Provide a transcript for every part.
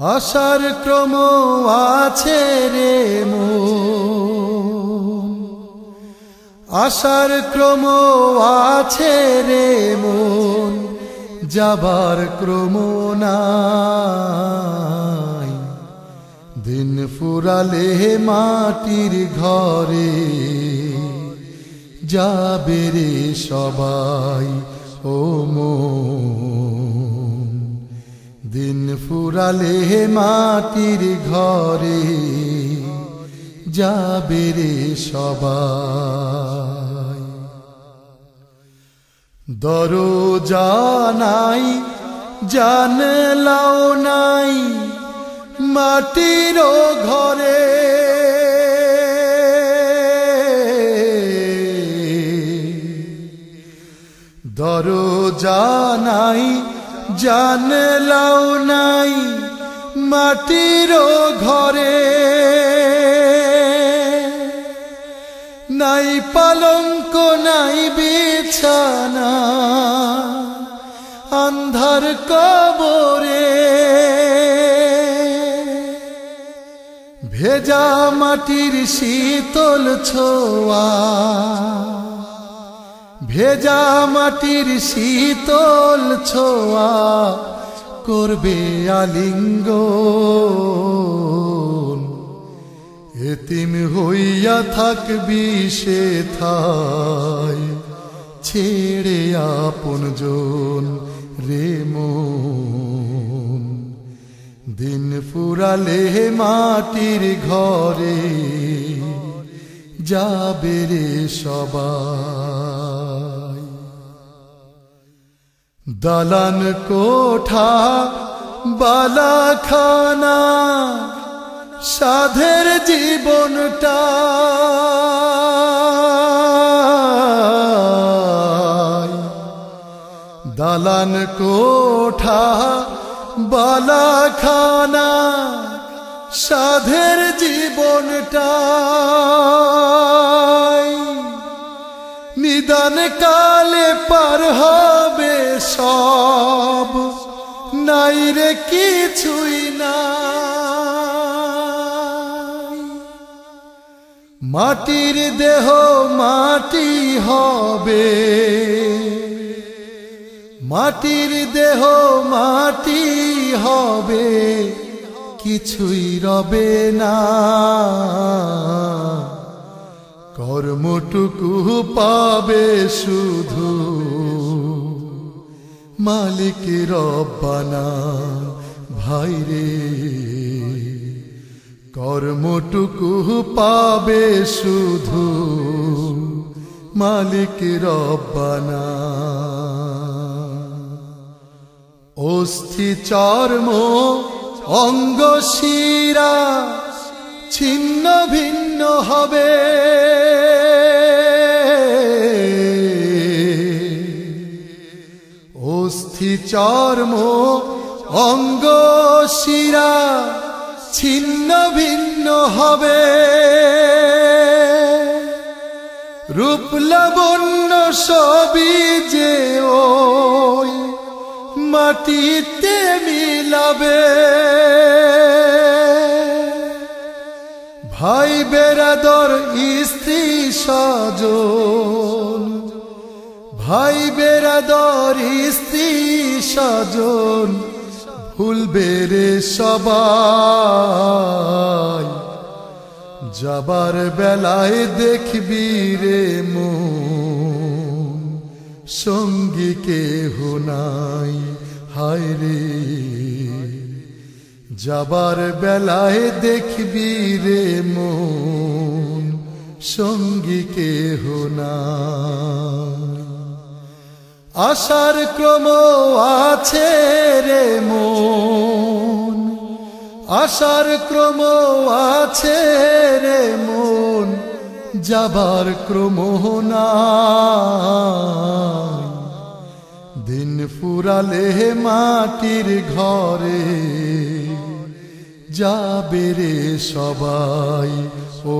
আশার ক্রম আছে রে মো আসার ক্রম আছে রে মন, যাবার ক্রম নাই। দিন ফুরালে মাটির ঘরে যাবে রে সবাই, ও মন। দিন ফুরালে মাটির ঘরে যাবে রে সবাই। দরজা নাই, জানলাও নাই, মাটির ঘরে। দরজা নাই জানলাও নাই মাটির ঘরে। নাই পালঙ্ক নাই বিছানা অন্ধার কবরে। ভেজা মাটির শীতল ছোয়া। ভেজা মাটির শীতল ছোয়া করবে আলিঙ্গ এতিম হইয়া থাকবি সে থাই, ছেড়ে আপন জন রে মন। দিন ফুরালে মাটির ঘরে যাবে রে সবাই। দালান কোঠা বালাখানা সাধের জীবনটা। দালান কোঠা বালাখানা সাধের জীবনটা নিদান কালে পার হবে সব। নাই রে কিছুই না মাটির দেহ মাটি হবে। মাটির দেহ মাটি হবে। কিছুই রবে না। কর্মটুকু পাবে শুধু মালিক রব্বানা। ভাইরে কর্মটুকু পাবে শুধু মালিক রব্বানা। অস্থি চর্ম অঙ্গ শিরা ছিন্ন ভিন্ন হবে। অস্থি চর্ম অঙ্গ শিরা ছিন্ন ভিন্ন হবে। রূপ লাবণ্য সবই যে ওই মাটিতে মিলাবে। ভাই বেরাদর, স্ত্রী সজন ভাই বেরাদর, স্ত্রী সজন ভুলবে রে সবাই। যাবার বেলায় দেখবি রে মন। সঙ্গী কেহ নাই, হায় রে। যাবার বেলায় দেখবি রে মন, সঙ্গী কেহ আশার ক্রম আছে রে মন, আশার ক্রম আছে যাবার ক্রম দিন ফুরালে মাটির ঘরে, যাবে রে সবাই, ও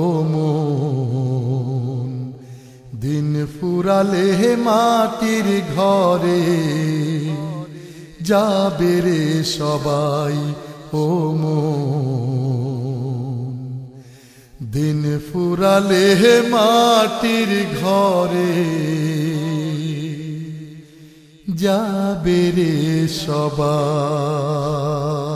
দিন ফুরালে মাটির ঘরে, যাবে রে সবাই, ও মন। দিন ফুরালে মাটির ঘরে। যাবে রে সবাই